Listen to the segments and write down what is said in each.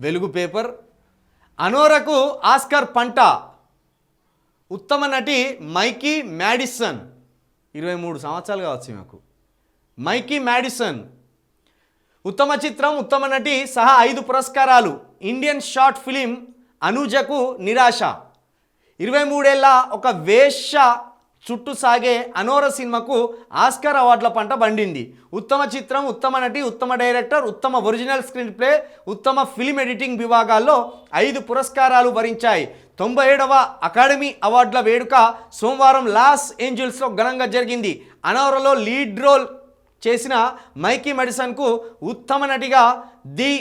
వెలుగు paper. అనోరకు Oscar పంట. ఉత్తమ నటి మైకీ మ్యాడిసన్. ఇరవై మూడు సంవత్సరాలు కావచ్చు మాకు మైకీ మ్యాడిసన్. ఉత్తమ చిత్రం ఉత్తమ నటి సహా ఐదు పురస్కారాలు. ఇండియన్ షార్ట్ ఫిలిం అనుజకు నిరాశ. ఇరవై మూడేళ్ళ ఒక వేష చుట్టూ సాగే అనోర సినిమాకు ఆస్కార్ అవార్డుల పంట బండింది ఉత్తమ చిత్రం ఉత్తమ నటి ఉత్తమ డైరెక్టర్ ఉత్తమ ఒరిజినల్ స్క్రీన్ ప్లే ఉత్తమ ఫిల్మ్ ఎడిటింగ్ విభాగాల్లో ఐదు పురస్కారాలు భరించాయి తొంభై ఏడవ అకాడమీ అవార్డుల వేడుక సోమవారం లాస్ ఏంజల్స్లో ఘనంగా జరిగింది. అనోరలో లీడ్ రోల్ చేసిన మైకీ మెడిసన్కు ఉత్తమ నటిగా ది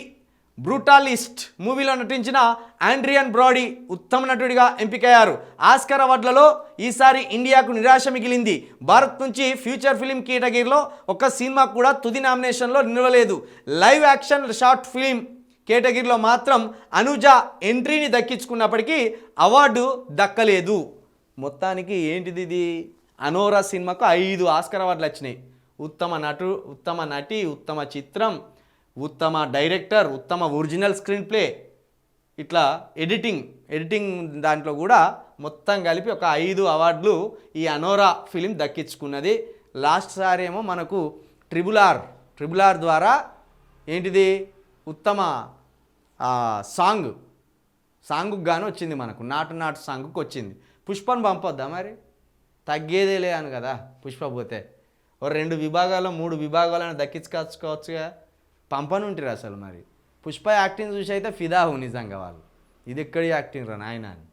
బ్రూటాలిస్ట్ మూవీలో నటించిన ఆండ్రియన్ బ్రాడీ ఉత్తమ నటుడిగా ఎంపికయ్యారు. ఆస్కర్ అవార్డులలో ఈసారి ఇండియాకు నిరాశ మిగిలింది. భారత్ నుంచి ఫ్యూచర్ ఫిలిం కేటగిరీలో ఒక్క సినిమా కూడా తుది నామినేషన్లో నిలవలేదు. లైవ్ యాక్షన్ షార్ట్ ఫిలిం కేటగిరీలో మాత్రం అనుజ ఎంట్రీని దక్కించుకున్నప్పటికీ అవార్డు దక్కలేదు. మొత్తానికి ఏంటిది ఇది? అనోరా సినిమాకు ఐదు ఆస్కర్ అవార్డులు వచ్చినాయి. ఉత్తమ నటు ఉత్తమ నటి ఉత్తమ చిత్రం ఉత్తమ డైరెక్టర్ ఉత్తమ ఒరిజినల్ స్క్రీన్ ప్లే ఇట్లా ఎడిటింగ్ ఎడిటింగ్ దాంట్లో కూడా మొత్తం కలిపి ఒక ఐదు అవార్డులు ఈ అనోరా ఫిలిం దక్కించుకున్నది. లాస్ట్ సారి ఏమో మనకు ట్రిబుల్ ఆర్ ట్రిబుల్ ఆర్ ద్వారా ఏంటిది? ఉత్తమ సాంగ్ సాంగ్కు గాను వచ్చింది మనకు నాటు నాటు సాంగ్కి వచ్చింది. పుష్పను పంపొద్దా మరి? తగ్గేదేలే అని కదా పుష్ప పోతే. ఓ రెండు విభాగాల్లో మూడు విభాగాలను దక్కించుకోవచ్చుగా పంపనుంటారు అసలు మరి. పుష్ప యాక్టింగ్ చూసి అయితే ఫిదా హు నిజంగా వాళ్ళు. ఇది ఎక్కడి యాక్టింగ్ రా నాయన అని.